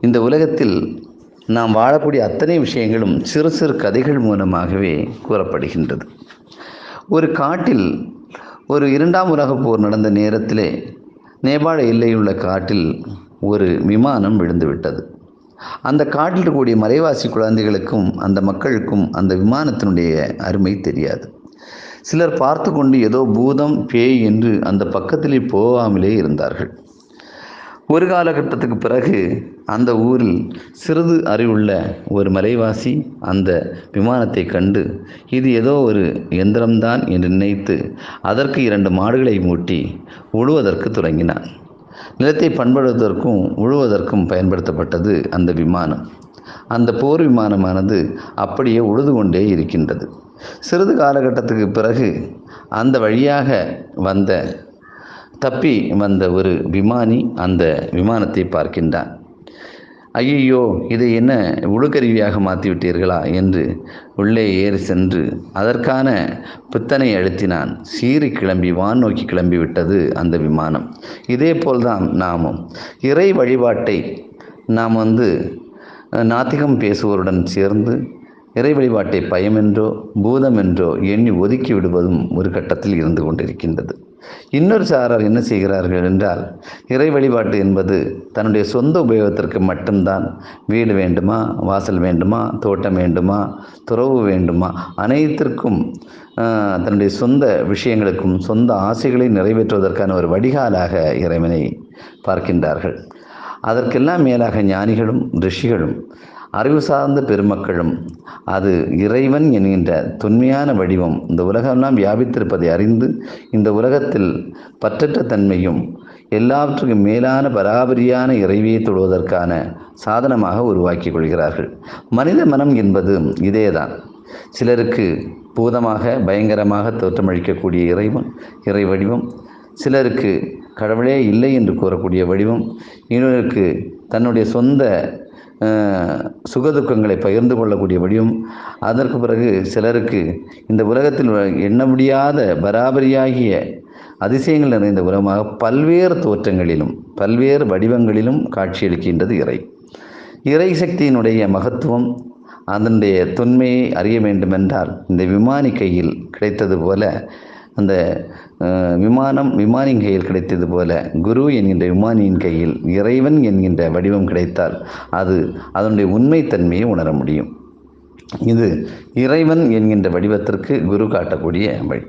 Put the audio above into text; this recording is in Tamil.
இந்த உலகத்தில் நாம் வாழக்கூடிய அத்தனை விஷயங்களும் சிறு சிறு கதைகள் மூலமாகவே கூறப்படுகின்றது. ஒரு காட்டில் ஒரு இரண்டாம் உலகப் போர் நடந்த நேரத்திலே நேபாள எல்லையுள்ள காட்டில் ஒரு விமானம் விழுந்துவிட்டது. அந்த காட்டில் இருக்கக்கூடிய மலைவாசி குழந்தைகளுக்கும் அந்த மக்களுக்கும் அந்த விமானத்தினுடைய அருமை தெரியாது. சிலர் பார்த்து கொண்டு ஏதோ பூதம் பேய் என்று அந்த பக்கத்திலே போகாமலே இருந்தார்கள். ஒரு காலகட்டத்துக்கு பிறகு அந்த ஊரில் சிறிது அறிவுள்ள ஒரு மலைவாசி அந்த விமானத்தை கண்டு இது ஏதோ ஒரு எந்திரம்தான் என்று நினைத்து அதற்கு இரண்டு மாடுகளை மூட்டி உழுவதற்கு தொடங்கினான். நிலத்தை பண்படுவதற்கும் உழுவதற்கும் பயன்படுத்தப்பட்டது அந்த விமானம். அந்த போர் விமானமானது அப்படியே உழுது கொண்டே இருக்கின்றது. சிறிது காலகட்டத்துக்கு பிறகு அந்த வழியாக வந்த தப்பி வந்த ஒரு விமானி அந்த விமானத்தை பார்க்கின்றான். ஐயையோ இதை என்ன உழுக்கருவியாக மாற்றிவிட்டீர்களா என்று உள்ளே ஏறி சென்று அதற்கான பித்தனை அழுத்தினான். சீறி கிளம்பி வான் நோக்கி கிளம்பி விட்டது அந்த விமானம். இதே போல்தான் நாமும். இறை வழிபாட்டை நாம் வந்து நாத்திகம் பேசுவோருடன் சேர்ந்து இறை வழிபாட்டை பயமென்றோ பூதமென்றோ எண்ணி ஒதுக்கி விடுவதும் ஒரு கட்டத்தில் இருந்து கொண்டிருக்கின்றது. இன்னொரு சாரார் என்ன செய்கிறார்கள் என்றால் இறை வழிபாட்டு என்பது தன்னுடைய சொந்த உபயோகத்திற்கு மட்டும்தான். வீடு வேண்டுமா? வாசல் வேண்டுமா? தோட்டம் வேண்டுமா? துறவு வேண்டுமா? அனைத்திற்கும் தன்னுடைய சொந்த விஷயங்களுக்கும் சொந்த ஆசைகளை நிறைவேற்றுவதற்கான ஒரு வடிகாலாக இறைவனை பார்க்கின்றார்கள். அதற்கெல்லாம் மேலாக ஞானிகளும் ரிஷிகளும் அறிவு சார்ந்த பெருமக்களும் அது இறைவன் என்கின்ற தொன்மையான வடிவம் இந்த உலகமெல்லாம் வியாபித்திருப்பதை அறிந்து இந்த உலகத்தில் பற்றற்ற தன்மையும் எல்லாவற்றுக்கும் மேலான பராபரியான இறைவியை தொடுவதற்கான சாதனமாக உருவாக்கி கொள்கிறார்கள். மனித மனம் என்பது இதேதான். சிலருக்கு பூதமாக பயங்கரமாக தோற்றமளிக்கக்கூடிய இறைவன் இறை வடிவம். சிலருக்கு கடவுளே இல்லை என்று கூறக்கூடிய வடிவம். இன்னொருக்கு தன்னுடைய சொந்த சுகதுக்கங்களை பகிர்ந்து கொள்ளக்கூடிய வடிவம் அதற்கு பிறகு சிலருக்கு இந்த உலகத்தில் எண்ண முடியாத பராபரியாகிய அதிசயங்கள் நிறைந்த உலகமாக பல்வேறு தோற்றங்களிலும் பல்வேறு வடிவங்களிலும் காட்சியளிக்கின்றது இறை. இறை சக்தியினுடைய மகத்துவம் அதனுடைய தொன்மையை அறிய வேண்டுமென்றால் இந்த விமானி கையில் கிடைத்தது போல அந்த விமானம் விமானியின் கையில் கிடைத்தது போல குரு என்கின்ற விமானியின் கையில் இறைவன் என்கின்ற வடிவம் கிடைத்தால் அது அதனுடைய உண்மைத்தன்மையை உணர முடியும். இது இறைவன் என்கின்ற வடிவத்திற்கு குரு காட்டக்கூடிய வழி.